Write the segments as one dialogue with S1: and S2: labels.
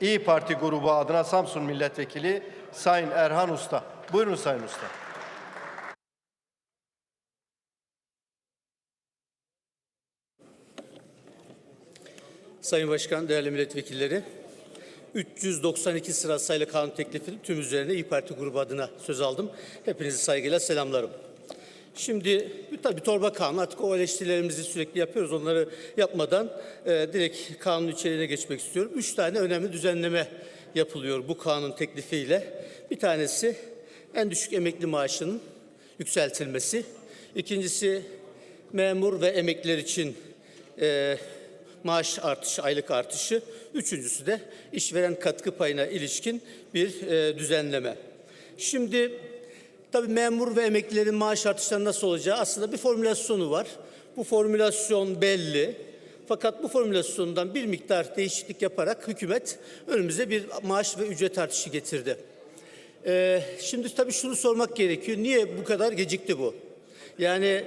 S1: İyi Parti grubu adına Samsun Milletvekili Sayın Erhan Usta. Buyurun Sayın Usta.
S2: Sayın Başkan, değerli milletvekilleri, 392 sıra sayılı kanun teklifinin tüm üzerine İyi Parti grubu adına söz aldım. Hepinizi saygıyla selamlarım. Şimdi tabii torba kanun artık o eleştirilerimizi sürekli yapıyoruz. Onları yapmadan e, direkt kanun içeriğine geçmek istiyorum. Üç tane önemli düzenleme yapılıyor bu kanun teklifiyle. Bir tanesi en düşük emekli maaşının yükseltilmesi. İkincisi memur ve emekliler için e, maaş artışı, aylık artışı. Üçüncüsü de işveren katkı payına ilişkin bir e, düzenleme. Şimdi tabii memur ve emeklilerin maaş artışları nasıl olacağı aslında bir formülasyonu var. Bu formülasyon belli. Fakat bu formülasyondan bir miktar değişiklik yaparak hükümet önümüze bir maaş ve ücret artışı getirdi. Ee, şimdi tabii şunu sormak gerekiyor. Niye bu kadar gecikti bu? Yani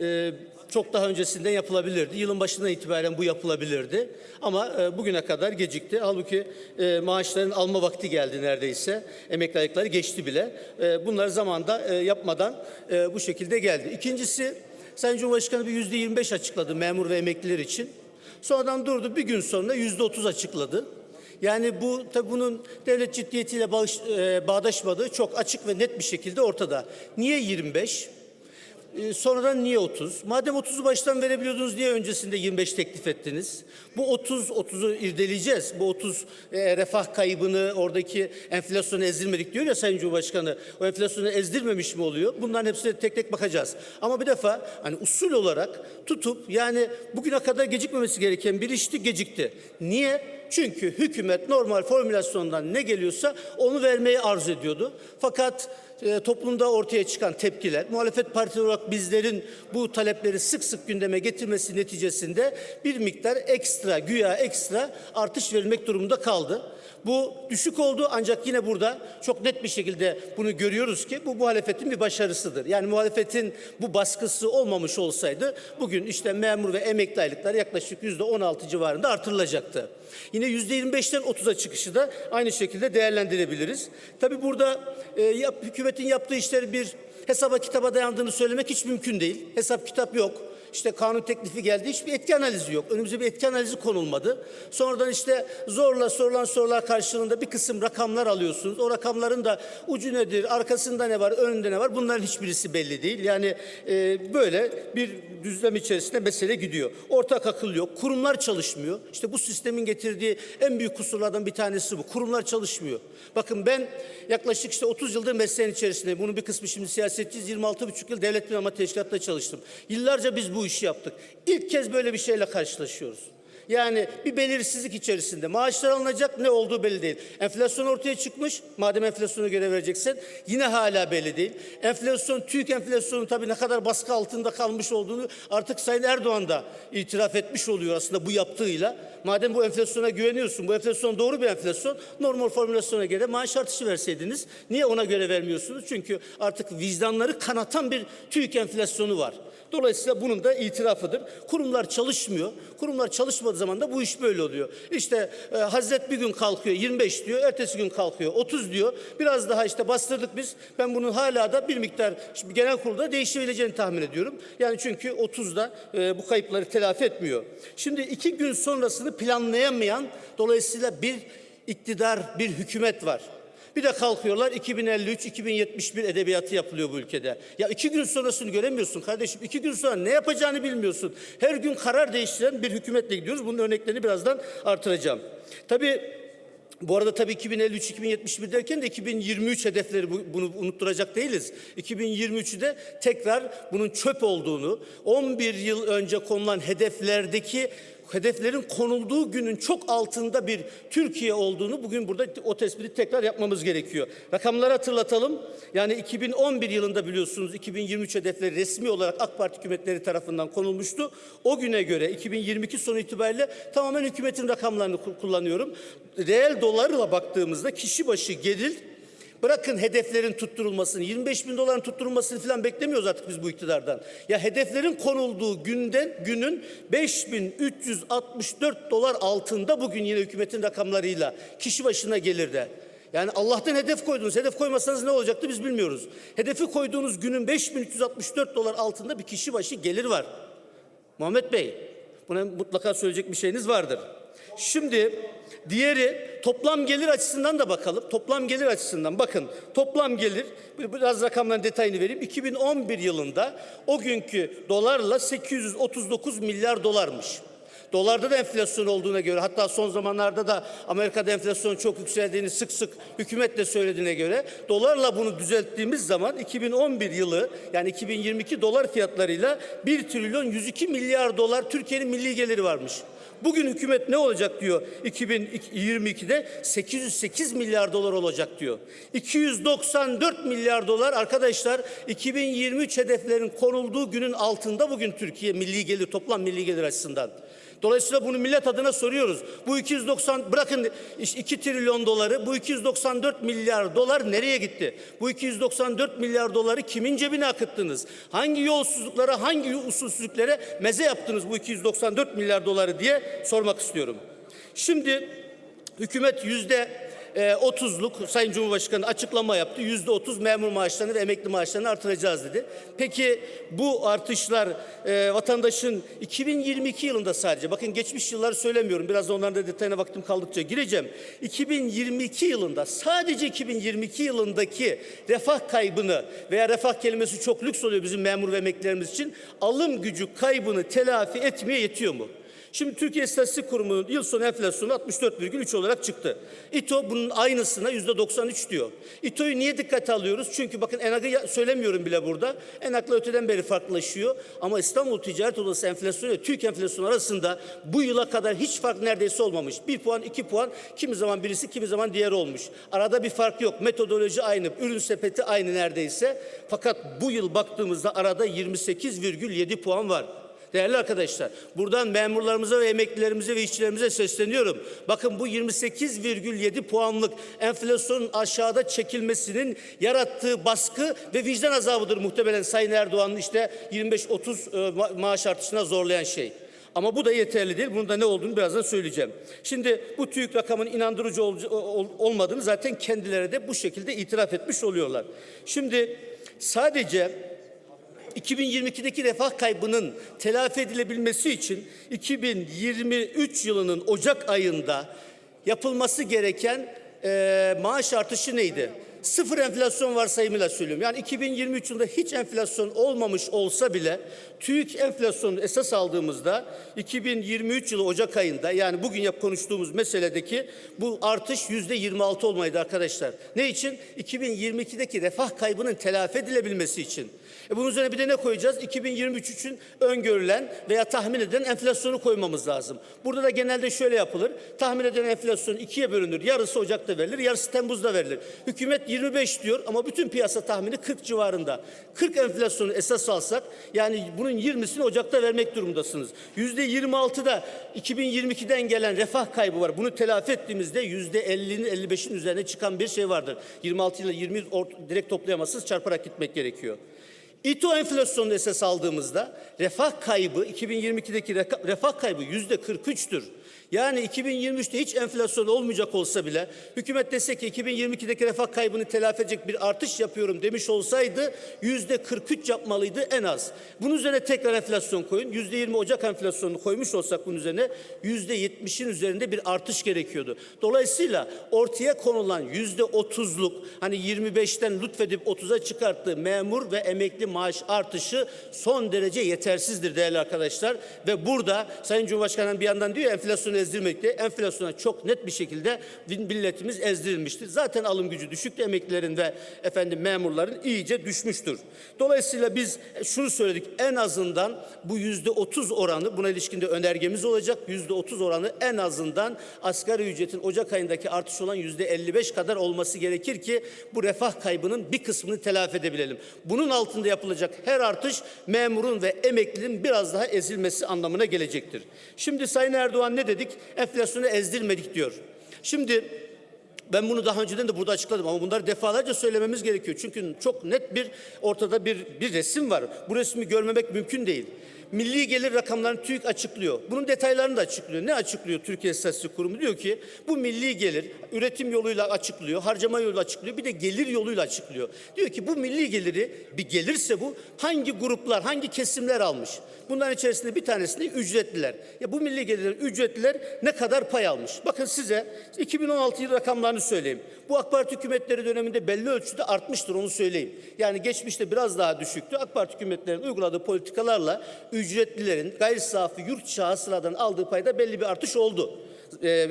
S2: e, çok daha öncesinden yapılabilirdi. Yılın başından itibaren bu yapılabilirdi. Ama e, bugüne kadar gecikti. Halbuki e, maaşların alma vakti geldi neredeyse. Emekli aylıkları geçti bile. E, bunları zamanda e, yapmadan e, bu şekilde geldi. İkincisi Sayın Cumhurbaşkanı bir yüzde 25 açıkladı memur ve emekliler için. Sonradan durdu bir gün sonra yüzde 30 açıkladı. Yani bu tabi bunun devlet ciddiyetiyle bağış, e, bağdaşmadığı çok açık ve net bir şekilde ortada. Niye 25? E, sonradan niye 30? Madem 30'u baştan verebiliyordunuz niye öncesinde 25 teklif ettiniz? Bu 30 30'u irdeleyeceğiz. Bu 30 e, refah kaybını oradaki enflasyonu ezdirmedik diyor ya Sayın Cumhurbaşkanı. O enflasyonu ezdirmemiş mi oluyor? Bunların hepsine tek tek bakacağız. Ama bir defa hani usul olarak tutup yani bugüne kadar gecikmemesi gereken bir işti gecikti. Niye? Çünkü hükümet normal formülasyondan ne geliyorsa onu vermeyi arzu ediyordu. Fakat e, toplumda ortaya çıkan tepkiler, muhalefet parti olarak bizlerin bu talepleri sık sık gündeme getirmesi neticesinde bir miktar ekstra, güya ekstra artış verilmek durumunda kaldı. Bu düşük oldu ancak yine burada çok net bir şekilde bunu görüyoruz ki bu muhalefetin bir başarısıdır. Yani muhalefetin bu baskısı olmamış olsaydı bugün işte memur ve emekli aylıklar yaklaşık yüzde 16 civarında artırılacaktı. Yine yüzde 25'ten 30'a çıkışı da aynı şekilde değerlendirebiliriz. Tabi burada e, yap, hükümetin yaptığı işleri bir hesaba kitaba dayandığını söylemek hiç mümkün değil. Hesap kitap yok. İşte kanun teklifi geldi. Hiçbir etki analizi yok. Önümüze bir etki analizi konulmadı. Sonradan işte zorla sorulan sorular karşılığında bir kısım rakamlar alıyorsunuz. O rakamların da ucu nedir, arkasında ne var, önünde ne var bunların hiçbirisi belli değil. Yani e, böyle bir düzlem içerisinde mesele gidiyor. Ortak akıl yok. Kurumlar çalışmıyor. İşte bu sistemin getirdiği en büyük kusurlardan bir tanesi bu. Kurumlar çalışmıyor. Bakın ben yaklaşık işte 30 yıldır mesleğin içerisinde. Bunun bir kısmı şimdi siyasetçiyiz. 26,5 yıl devlet planlama teşkilatında çalıştım. Yıllarca biz bu işi yaptık. İlk kez böyle bir şeyle karşılaşıyoruz. Yani bir belirsizlik içerisinde. Maaşlar alınacak ne olduğu belli değil. Enflasyon ortaya çıkmış. Madem enflasyona göre vereceksin yine hala belli değil. Enflasyon, TÜİK enflasyonu tabii ne kadar baskı altında kalmış olduğunu artık Sayın Erdoğan da itiraf etmiş oluyor aslında bu yaptığıyla. Madem bu enflasyona güveniyorsun, bu enflasyon doğru bir enflasyon, normal formülasyona göre maaş artışı verseydiniz niye ona göre vermiyorsunuz? Çünkü artık vicdanları kanatan bir TÜİK enflasyonu var. Dolayısıyla bunun da itirafıdır. Kurumlar çalışmıyor. Kurumlar çalışmadığı zaman da bu iş böyle oluyor. İşte e, Hazret bir gün kalkıyor 25 diyor, ertesi gün kalkıyor 30 diyor. Biraz daha işte bastırdık biz. Ben bunun hala da bir miktar genel kurulda değişebileceğini tahmin ediyorum. Yani çünkü 30'da e, bu kayıpları telafi etmiyor. Şimdi iki gün sonrasını planlayamayan dolayısıyla bir iktidar, bir hükümet var. Bir de kalkıyorlar 2053-2071 edebiyatı yapılıyor bu ülkede. Ya iki gün sonrasını göremiyorsun kardeşim. İki gün sonra ne yapacağını bilmiyorsun. Her gün karar değiştiren bir hükümetle gidiyoruz. Bunun örneklerini birazdan artıracağım. Tabii bu arada tabii 2053-2071 derken de 2023 hedefleri bu- bunu unutturacak değiliz. 2023'de tekrar bunun çöp olduğunu, 11 yıl önce konulan hedeflerdeki hedeflerin konulduğu günün çok altında bir Türkiye olduğunu bugün burada o tespiti tekrar yapmamız gerekiyor. Rakamları hatırlatalım. Yani 2011 yılında biliyorsunuz 2023 hedefleri resmi olarak AK Parti hükümetleri tarafından konulmuştu. O güne göre 2022 sonu itibariyle tamamen hükümetin rakamlarını ku- kullanıyorum. Reel dolarla baktığımızda kişi başı gelir Bırakın hedeflerin tutturulmasını, 25 bin doların tutturulmasını falan beklemiyoruz artık biz bu iktidardan. Ya hedeflerin konulduğu günden günün 5364 dolar altında bugün yine hükümetin rakamlarıyla kişi başına gelir de. Yani Allah'tan hedef koydunuz. Hedef koymasanız ne olacaktı biz bilmiyoruz. Hedefi koyduğunuz günün 5364 dolar altında bir kişi başı gelir var. Muhammed Bey, buna mutlaka söyleyecek bir şeyiniz vardır. Şimdi diğeri toplam gelir açısından da bakalım. Toplam gelir açısından bakın toplam gelir biraz rakamların detayını vereyim. 2011 yılında o günkü dolarla 839 milyar dolarmış. Dolarda da enflasyon olduğuna göre hatta son zamanlarda da Amerika'da enflasyon çok yükseldiğini sık sık hükümet de söylediğine göre dolarla bunu düzelttiğimiz zaman 2011 yılı yani 2022 dolar fiyatlarıyla 1 trilyon 102 milyar dolar Türkiye'nin milli geliri varmış. Bugün hükümet ne olacak diyor 2022'de 808 milyar dolar olacak diyor. 294 milyar dolar arkadaşlar 2023 hedeflerin konulduğu günün altında bugün Türkiye milli gelir toplam milli gelir açısından. Dolayısıyla bunu millet adına soruyoruz. Bu 290 bırakın 2 trilyon doları bu 294 milyar dolar nereye gitti? Bu 294 milyar doları kimin cebine akıttınız? Hangi yolsuzluklara, hangi usulsüzlüklere meze yaptınız bu 294 milyar doları diye sormak istiyorum. Şimdi hükümet yüzde e, 30'luk Sayın Cumhurbaşkanı açıklama yaptı. Yüzde 30 memur maaşlarını ve emekli maaşlarını artıracağız dedi. Peki bu artışlar e, vatandaşın 2022 yılında sadece bakın geçmiş yılları söylemiyorum. Biraz da onların da detayına vaktim kaldıkça gireceğim. 2022 yılında sadece 2022 yılındaki refah kaybını veya refah kelimesi çok lüks oluyor bizim memur ve emeklilerimiz için. Alım gücü kaybını telafi etmeye yetiyor mu? Şimdi Türkiye İstatistik Kurumu'nun yıl sonu enflasyonu 64,3 olarak çıktı. İTO bunun aynısına %93 diyor. İTO'yu niye dikkate alıyoruz? Çünkü bakın ENAG'ı söylemiyorum bile burada. ENAG'la öteden beri farklılaşıyor. Ama İstanbul Ticaret Odası enflasyonu ile Türk enflasyonu arasında bu yıla kadar hiç fark neredeyse olmamış. Bir puan, iki puan, kimi zaman birisi, kimi zaman diğeri olmuş. Arada bir fark yok. Metodoloji aynı, ürün sepeti aynı neredeyse. Fakat bu yıl baktığımızda arada 28,7 puan var. Değerli arkadaşlar, buradan memurlarımıza ve emeklilerimize ve işçilerimize sesleniyorum. Bakın bu 28,7 puanlık enflasyonun aşağıda çekilmesinin yarattığı baskı ve vicdan azabıdır muhtemelen Sayın Erdoğan'ın işte 25-30 e, ma- maaş artışına zorlayan şey. Ama bu da yeterli değil. Bunun da ne olduğunu birazdan söyleyeceğim. Şimdi bu TÜİK rakamın inandırıcı ol- ol- olmadığını zaten kendileri de bu şekilde itiraf etmiş oluyorlar. Şimdi sadece 2022'deki refah kaybının telafi edilebilmesi için 2023 yılının Ocak ayında yapılması gereken eee, maaş artışı neydi? Sıfır enflasyon varsayımıyla söylüyorum. Yani 2023 yılında hiç enflasyon olmamış olsa bile TÜİK enflasyonu esas aldığımızda 2023 yılı Ocak ayında yani bugün yap konuştuğumuz meseledeki bu artış yüzde 26 olmaydı arkadaşlar. Ne için? 2022'deki refah kaybının telafi edilebilmesi için. E bunun üzerine bir de ne koyacağız? 2023 için öngörülen veya tahmin edilen enflasyonu koymamız lazım. Burada da genelde şöyle yapılır. Tahmin edilen enflasyon ikiye bölünür. Yarısı Ocak'ta verilir, yarısı Temmuz'da verilir. Hükümet 25 diyor ama bütün piyasa tahmini 40 civarında. 40 enflasyonu esas alsak yani bunun 20'sini Ocak'ta vermek durumundasınız. %26'da 2022'den gelen refah kaybı var. Bunu telafi ettiğimizde %50'nin 55'in üzerine çıkan bir şey vardır. 26 ile 20 ort- direkt toplayamazsınız çarparak gitmek gerekiyor. İTO enflasyonunu esas aldığımızda refah kaybı 2022'deki reka- refah kaybı yüzde 43'tür. Yani 2023'te hiç enflasyon olmayacak olsa bile hükümet dese ki 2022'deki refah kaybını telafi edecek bir artış yapıyorum demiş olsaydı yüzde 43 yapmalıydı en az. Bunun üzerine tekrar enflasyon koyun. Yüzde 20 Ocak enflasyonunu koymuş olsak bunun üzerine yüzde 70'in üzerinde bir artış gerekiyordu. Dolayısıyla ortaya konulan yüzde 30'luk hani 25'ten lütfedip 30'a çıkarttığı memur ve emekli maaş artışı son derece yetersizdir değerli arkadaşlar. Ve burada Sayın Cumhurbaşkanı bir yandan diyor enflasyonu ezdirmek diye enflasyona çok net bir şekilde milletimiz ezdirilmiştir. Zaten alım gücü düşüktü emeklilerin ve efendim memurların iyice düşmüştür. Dolayısıyla biz şunu söyledik en azından bu yüzde 30 oranı buna ilişkinde önergemiz olacak. Yüzde 30 oranı en azından asgari ücretin Ocak ayındaki artış olan yüzde 55 kadar olması gerekir ki bu refah kaybının bir kısmını telafi edebilelim. Bunun altında yapılacak her artış memurun ve emeklinin biraz daha ezilmesi anlamına gelecektir. Şimdi Sayın Erdoğan ne dedik? Enflasyonu ezdirmedik diyor. Şimdi Ben bunu daha önceden de burada açıkladım ama bunları defalarca söylememiz gerekiyor. Çünkü çok net bir ortada bir bir resim var. Bu resmi görmemek mümkün değil. Milli gelir rakamlarını TÜİK açıklıyor. Bunun detaylarını da açıklıyor. Ne açıklıyor Türkiye İstatistik Kurumu? Diyor ki bu milli gelir üretim yoluyla açıklıyor, harcama yoluyla açıklıyor, bir de gelir yoluyla açıklıyor. Diyor ki bu milli geliri bir gelirse bu hangi gruplar, hangi kesimler almış? Bunların içerisinde bir tanesi ücretliler. Ya bu milli gelirlerin ücretliler ne kadar pay almış? Bakın size 2016 yıl rakamlarını söyleyeyim. Bu AK Parti hükümetleri döneminde belli ölçüde artmıştır onu söyleyeyim. Yani geçmişte biraz daha düşüktü. AK Parti hükümetlerinin uyguladığı politikalarla ücretlilerin gayri safi yurt içi hasıladan aldığı payda belli bir artış oldu. Ee,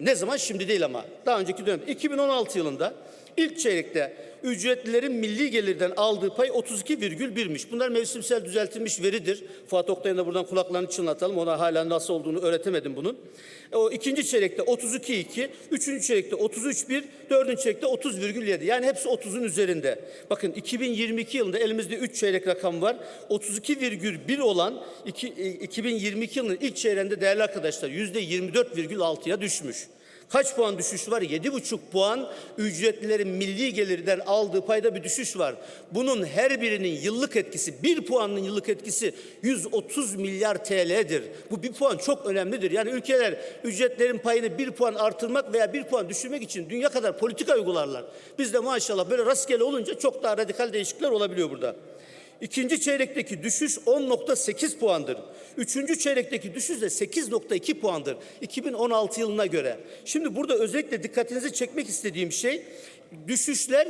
S2: ne zaman? Şimdi değil ama. Daha önceki dönem. 2016 yılında ilk çeyrekte ücretlilerin milli gelirden aldığı pay 32,1'miş. Bunlar mevsimsel düzeltilmiş veridir. Fuat Oktay'ın da buradan kulaklarını çınlatalım. Ona hala nasıl olduğunu öğretemedim bunun. O ikinci çeyrekte 32,2, üçüncü çeyrekte 33,1, dördüncü çeyrekte 30,7. Yani hepsi 30'un üzerinde. Bakın 2022 yılında elimizde 3 çeyrek rakam var. 32,1 olan iki- e, 2022 yılının ilk çeyreğinde değerli arkadaşlar %24,6'ya düşmüş. Kaç puan düşüş var? 7,5 puan ücretlilerin milli gelirden aldığı payda bir düşüş var. Bunun her birinin yıllık etkisi, bir puanın yıllık etkisi 130 milyar TL'dir. Bu bir puan çok önemlidir. Yani ülkeler ücretlerin payını bir puan artırmak veya bir puan düşürmek için dünya kadar politika uygularlar. Bizde maşallah böyle rastgele olunca çok daha radikal değişiklikler olabiliyor burada. İkinci çeyrekteki düşüş 10.8 puandır. Üçüncü çeyrekteki düşüş de 8.2 puandır 2016 yılına göre. Şimdi burada özellikle dikkatinizi çekmek istediğim şey düşüşler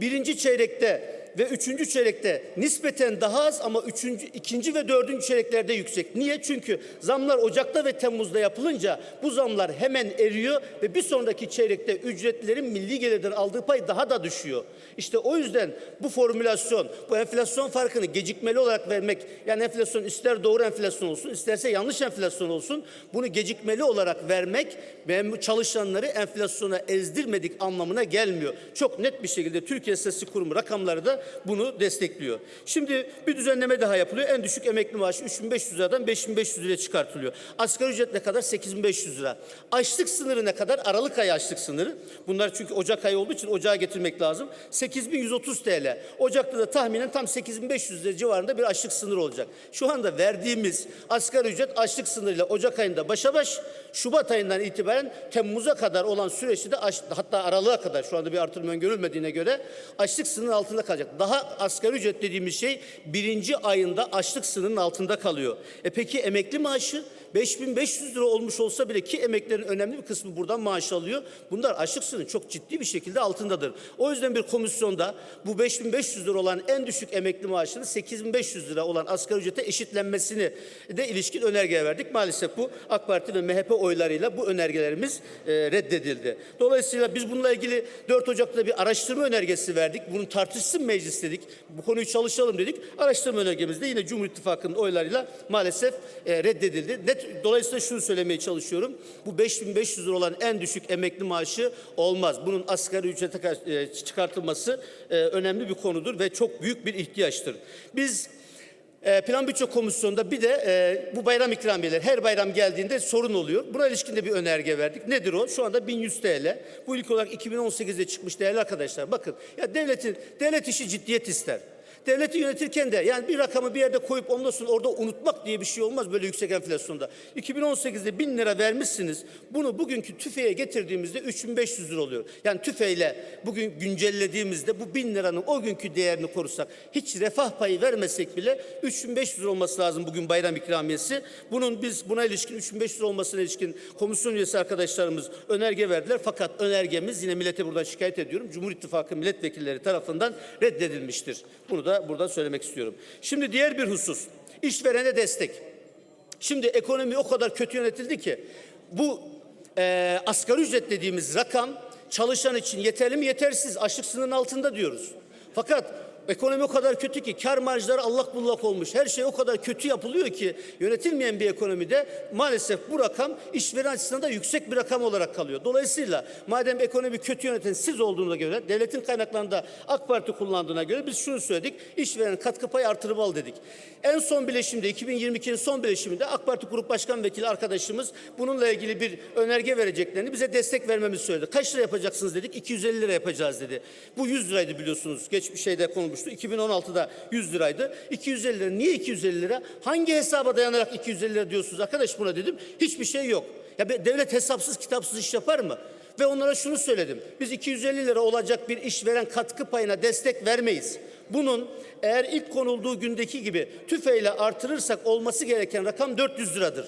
S2: birinci çeyrekte ve üçüncü çeyrekte nispeten daha az ama üçüncü, ikinci ve dördüncü çeyreklerde yüksek. Niye? Çünkü zamlar Ocak'ta ve Temmuz'da yapılınca bu zamlar hemen eriyor ve bir sonraki çeyrekte ücretlilerin milli gelirden aldığı pay daha da düşüyor. İşte o yüzden bu formülasyon, bu enflasyon farkını gecikmeli olarak vermek, yani enflasyon ister doğru enflasyon olsun, isterse yanlış enflasyon olsun, bunu gecikmeli olarak vermek ve çalışanları enflasyona ezdirmedik anlamına gelmiyor. Çok net bir şekilde Türkiye İstatistik Kurumu rakamları da bunu destekliyor. Şimdi bir düzenleme daha yapılıyor. En düşük emekli maaşı 3500 liradan 5500 liraya çıkartılıyor. Asgari ücret ne kadar? 8500 lira. Açlık sınırı ne kadar? Aralık ayı açlık sınırı. Bunlar çünkü Ocak ayı olduğu için ocağa getirmek lazım. 8130 TL. Ocak'ta da tahminen tam 8500 lira civarında bir açlık sınırı olacak. Şu anda verdiğimiz asgari ücret açlık sınırıyla Ocak ayında başa baş, Şubat ayından itibaren Temmuz'a kadar olan süreçte de hatta aralığa kadar şu anda bir artırım öngörülmediğine göre açlık sınırının altında kalacak. Daha asgari ücret dediğimiz şey birinci ayında açlık sınırının altında kalıyor. E peki emekli maaşı 5500 lira olmuş olsa bile ki emeklerin önemli bir kısmı buradan maaş alıyor. Bunlar açlık çok ciddi bir şekilde altındadır. O yüzden bir komisyonda bu 5500 lira olan en düşük emekli maaşının 8500 lira olan asgari ücrete eşitlenmesini de ilişkin önerge verdik. Maalesef bu AK Parti ve MHP oylarıyla bu önergelerimiz e, reddedildi. Dolayısıyla biz bununla ilgili 4 Ocak'ta bir araştırma önergesi verdik. Bunun tartışsın meclis dedik. Bu konuyu çalışalım dedik. Araştırma önergemiz de yine Cumhur İttifakı'nın oylarıyla maalesef e, reddedildi. Net, dolayısıyla şunu söylemeye çalışıyorum. Bu 5500 lira olan en düşük emekli maaşı olmaz. Bunun asgari ücrete e, çıkartılması e, önemli bir konudur ve çok büyük bir ihtiyaçtır. Biz e, Plan Bütçe Komisyonu'nda bir de e, bu bayram ikramiyeleri her bayram geldiğinde sorun oluyor. Buna ilişkin de bir önerge verdik. Nedir o? Şu anda 1100 TL. Bu ilk olarak 2018'de çıkmış değerli arkadaşlar. Bakın ya devletin devlet işi ciddiyet ister. Devleti yönetirken de yani bir rakamı bir yerde koyup ondan sonra orada unutmak diye bir şey olmaz böyle yüksek enflasyonda. 2018'de 1000 lira vermişsiniz. Bunu bugünkü tüfeğe getirdiğimizde 3500 lira oluyor. Yani tüfeğiyle bugün güncellediğimizde bu 1000 liranın o günkü değerini korusak hiç refah payı vermesek bile 3500 lira olması lazım bugün bayram ikramiyesi. Bunun biz buna ilişkin 3500 lira olmasına ilişkin komisyon üyesi arkadaşlarımız önerge verdiler. Fakat önergemiz yine millete buradan şikayet ediyorum. Cumhur İttifakı milletvekilleri tarafından reddedilmiştir. Bunu da burada söylemek istiyorum. Şimdi diğer bir husus. işverene destek. Şimdi ekonomi o kadar kötü yönetildi ki bu e, asgari ücret dediğimiz rakam çalışan için yeterli mi yetersiz açlık sınırının altında diyoruz. Fakat Ekonomi o kadar kötü ki kar marjları allak bullak olmuş. Her şey o kadar kötü yapılıyor ki yönetilmeyen bir ekonomide maalesef bu rakam işveren açısından da yüksek bir rakam olarak kalıyor. Dolayısıyla madem ekonomi kötü yöneten siz olduğuna göre devletin kaynaklarını da AK Parti kullandığına göre biz şunu söyledik. İşveren katkı payı artırmalı dedik. En son bileşimde 2022'nin son bileşiminde AK Parti Grup Başkan Vekili arkadaşımız bununla ilgili bir önerge vereceklerini bize destek vermemizi söyledi. Kaç lira yapacaksınız dedik. 250 lira yapacağız dedi. Bu 100 liraydı biliyorsunuz. Geçmiş şeyde konulmuştu. 2016'da 100 liraydı. 250 lira. Niye 250 lira? Hangi hesaba dayanarak 250 lira diyorsunuz arkadaş buna dedim. Hiçbir şey yok. Ya devlet hesapsız kitapsız iş yapar mı? Ve onlara şunu söyledim. Biz 250 lira olacak bir işveren katkı payına destek vermeyiz. Bunun eğer ilk konulduğu gündeki gibi tüfeyle artırırsak olması gereken rakam 400 liradır.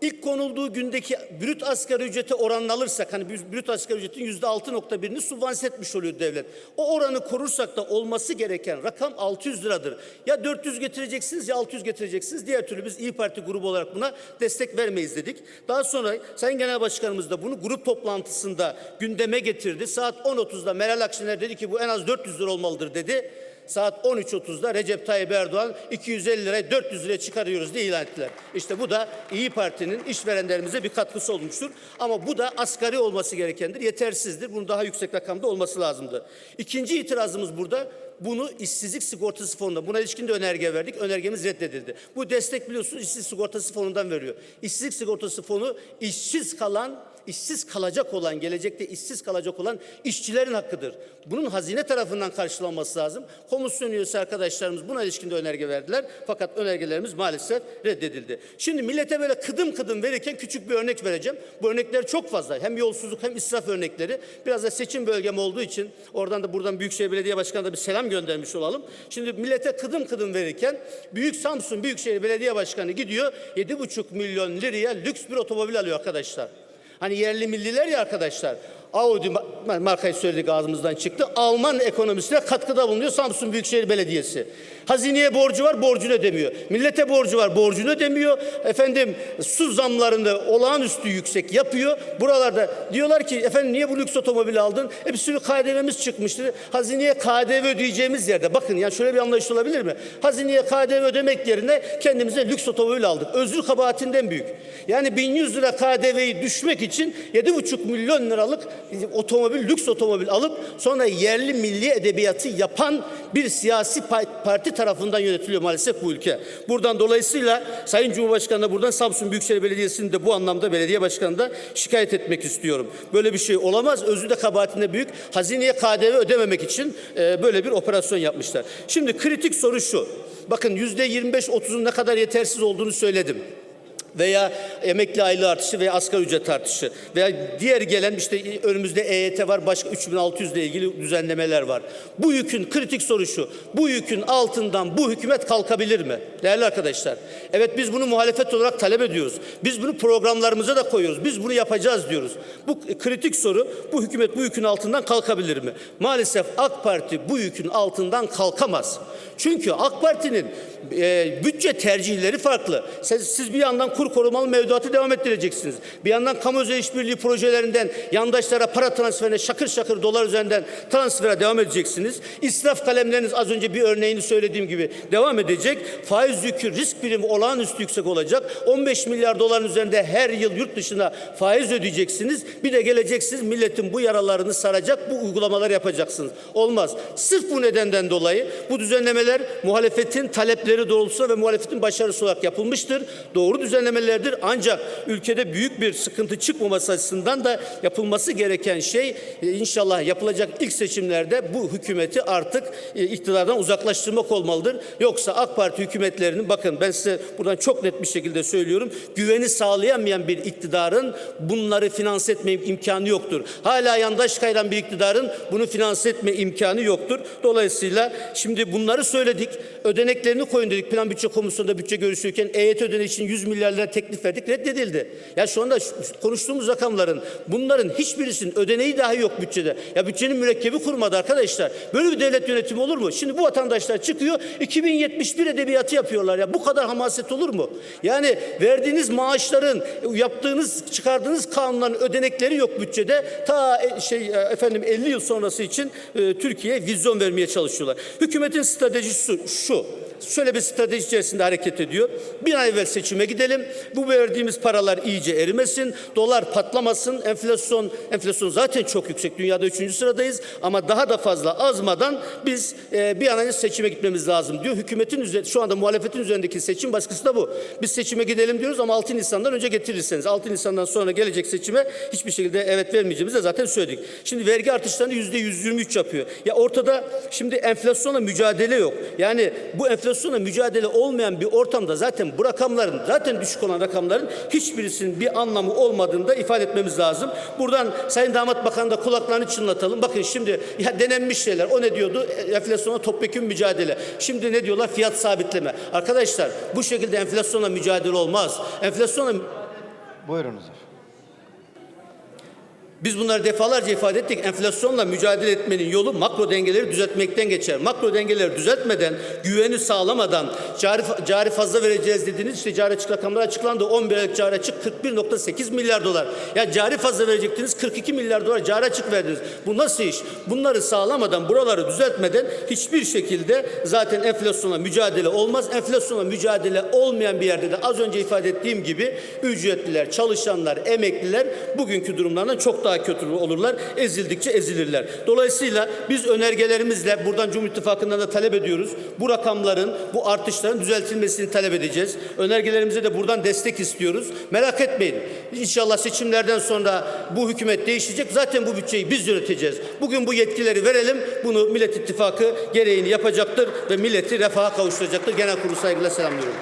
S2: İlk konulduğu gündeki brüt asgari ücrete oranını alırsak hani brüt asgari ücretin yüzde altı nokta birini subvanse etmiş oluyor devlet. O oranı korursak da olması gereken rakam 600 liradır. Ya 400 getireceksiniz ya 600 getireceksiniz. Diğer türlü biz İyi Parti grubu olarak buna destek vermeyiz dedik. Daha sonra Sayın Genel Başkanımız da bunu grup toplantısında gündeme getirdi. Saat 10.30'da Meral Akşener dedi ki bu en az 400 lira olmalıdır dedi. Saat 13.30'da Recep Tayyip Erdoğan 250 liraya 400 liraya çıkarıyoruz diye ilan ettiler. İşte bu da İyi Parti'nin işverenlerimize bir katkısı olmuştur. Ama bu da asgari olması gerekendir. Yetersizdir. Bunun daha yüksek rakamda olması lazımdı. İkinci itirazımız burada bunu işsizlik sigortası fonuna buna ilişkin de önerge verdik. Önergemiz reddedildi. Bu destek biliyorsunuz işsizlik sigortası fonundan veriyor. İşsizlik sigortası fonu işsiz kalan işsiz kalacak olan, gelecekte işsiz kalacak olan işçilerin hakkıdır. Bunun hazine tarafından karşılanması lazım. Komisyon üyesi arkadaşlarımız buna ilişkin de önerge verdiler. Fakat önergelerimiz maalesef reddedildi. Şimdi millete böyle kıdım kıdım verirken küçük bir örnek vereceğim. Bu örnekler çok fazla. Hem yolsuzluk hem israf örnekleri. Biraz da seçim bölgem olduğu için oradan da buradan Büyükşehir Belediye Başkanı'na bir selam göndermiş olalım. Şimdi millete kıdım kıdım verirken Büyük Samsun Büyükşehir Belediye Başkanı gidiyor 7,5 milyon liraya lüks bir otomobil alıyor arkadaşlar. Hani yerli milliler ya arkadaşlar. Audi ma- markayı söyledik ağzımızdan çıktı. Alman ekonomisine katkıda bulunuyor Samsun Büyükşehir Belediyesi. Hazineye borcu var, borcunu ödemiyor. Millete borcu var, borcunu ödemiyor. Efendim su zamlarını olağanüstü yüksek yapıyor. Buralarda diyorlar ki efendim niye bu lüks otomobil aldın? E bir sürü KDV'miz çıkmıştır. Hazineye KDV ödeyeceğimiz yerde. Bakın ya şöyle bir anlayış olabilir mi? Hazineye KDV ödemek yerine kendimize lüks otomobil aldık. Özür kabahatinden büyük. Yani 1100 lira KDV'yi düşmek için 7,5 milyon liralık otomobil, lüks otomobil alıp sonra yerli milli edebiyatı yapan bir siyasi pa- parti tarafından yönetiliyor maalesef bu ülke. Buradan dolayısıyla Sayın Cumhurbaşkanı'na buradan Samsun Büyükşehir Belediyesi'ni de bu anlamda belediye başkanı da şikayet etmek istiyorum. Böyle bir şey olamaz. Özü de kabahatinde büyük. Hazineye KDV ödememek için e, böyle bir operasyon yapmışlar. Şimdi kritik soru şu. Bakın yüzde 25-30'un ne kadar yetersiz olduğunu söyledim veya emekli aylığı artışı veya asgari ücret artışı veya diğer gelen işte önümüzde EYT var başka 3600 ile ilgili düzenlemeler var. Bu yükün kritik soru şu. Bu yükün altından bu hükümet kalkabilir mi? Değerli arkadaşlar. Evet biz bunu muhalefet olarak talep ediyoruz. Biz bunu programlarımıza da koyuyoruz. Biz bunu yapacağız diyoruz. Bu kritik soru bu hükümet bu yükün altından kalkabilir mi? Maalesef AK Parti bu yükün altından kalkamaz. Çünkü AK Parti'nin e, bütçe tercihleri farklı. Siz, siz bir yandan kur korumalı mevduatı devam ettireceksiniz. Bir yandan kamu özel işbirliği projelerinden yandaşlara para transferine şakır şakır dolar üzerinden transfere devam edeceksiniz. İsraf kalemleriniz az önce bir örneğini söylediğim gibi devam edecek. Faiz yükü risk birimi olağanüstü yüksek olacak. 15 milyar doların üzerinde her yıl yurt dışına faiz ödeyeceksiniz. Bir de geleceksiniz milletin bu yaralarını saracak bu uygulamalar yapacaksınız. Olmaz. Sırf bu nedenden dolayı bu düzenlemeler muhalefetin talepleri doğrultusunda ve muhalefetin başarısı olarak yapılmıştır. Doğru düzenlemelerdir. Ancak ülkede büyük bir sıkıntı çıkmaması açısından da yapılması gereken şey e, inşallah yapılacak ilk seçimlerde bu hükümeti artık e, iktidardan uzaklaştırmak olmalıdır. Yoksa AK Parti hükümetlerinin bakın ben size buradan çok net bir şekilde söylüyorum. Güveni sağlayamayan bir iktidarın bunları finanse etme imkanı yoktur. Hala yandaş kayran bir iktidarın bunu finanse etme imkanı yoktur. Dolayısıyla şimdi bunları söyledik. Ödeneklerini koyun dedik. Plan Bütçe Komisyonu'nda bütçe görüşürken EYT ödeneği için 100 milyar kendilerine teklif verdik reddedildi. Ya şu anda konuştuğumuz rakamların bunların hiçbirisinin ödeneği dahi yok bütçede. Ya bütçenin mürekkebi kurmadı arkadaşlar. Böyle bir devlet yönetimi olur mu? Şimdi bu vatandaşlar çıkıyor 2071 edebiyatı yapıyorlar ya. Bu kadar hamaset olur mu? Yani verdiğiniz maaşların, yaptığınız, çıkardığınız kanunların ödenekleri yok bütçede. Ta e, şey e, efendim 50 yıl sonrası için e, Türkiye'ye vizyon vermeye çalışıyorlar. Hükümetin stratejisi şu. Şöyle bir strateji içerisinde hareket ediyor. Bir ay evvel seçime gidelim. Bu verdiğimiz paralar iyice erimesin. Dolar patlamasın. Enflasyon enflasyon zaten çok yüksek. Dünyada üçüncü sıradayız. Ama daha da fazla azmadan biz e, bir an önce seçime gitmemiz lazım diyor. Hükümetin üzerinde şu anda muhalefetin üzerindeki seçim baskısı da bu. Biz seçime gidelim diyoruz ama 6 Nisan'dan önce getirirseniz 6 Nisan'dan sonra gelecek seçime hiçbir şekilde evet vermeyeceğimizi de zaten söyledik. Şimdi vergi artışlarını yüzde 123 yapıyor. Ya ortada şimdi enflasyonla mücadele yok. Yani bu enflasyonla mücadele olmayan bir ortamda zaten bu rakamların zaten düşük olan rakamların hiçbirisinin bir anlamı olmadığını da ifade etmemiz lazım. Buradan Sayın Damat Bakanı da kulaklarını çınlatalım. Bakın şimdi ya denenmiş şeyler. O ne diyordu? E, Enflasyona topyekun mücadele. Şimdi ne diyorlar? Fiyat sabitleme. Arkadaşlar bu şekilde enflasyonla mücadele olmaz. Enflasyonla
S1: Buyurunuz efendim.
S2: Biz bunları defalarca ifade ettik. Enflasyonla mücadele etmenin yolu makro dengeleri düzeltmekten geçer. Makro dengeleri düzeltmeden, güveni sağlamadan, cari, cari fazla vereceğiz dediğiniz işte cari açık rakamlar açıklandı. 11 aylık cari açık 41.8 milyar dolar. Ya cari fazla verecektiniz 42 milyar dolar cari açık verdiniz. Bu nasıl iş? Bunları sağlamadan, buraları düzeltmeden hiçbir şekilde zaten enflasyonla mücadele olmaz. Enflasyonla mücadele olmayan bir yerde de az önce ifade ettiğim gibi ücretliler, çalışanlar, emekliler bugünkü durumlarından çok daha kötü olurlar. Ezildikçe ezilirler. Dolayısıyla biz önergelerimizle buradan Cumhur İttifakı'ndan da talep ediyoruz. Bu rakamların, bu artışların düzeltilmesini talep edeceğiz. Önergelerimize de buradan destek istiyoruz. Merak etmeyin. İnşallah seçimlerden sonra bu hükümet değişecek. Zaten bu bütçeyi biz yöneteceğiz. Bugün bu yetkileri verelim. Bunu Millet İttifakı gereğini yapacaktır ve milleti refaha kavuşturacaktır. Genel kurulu saygıyla selamlıyorum.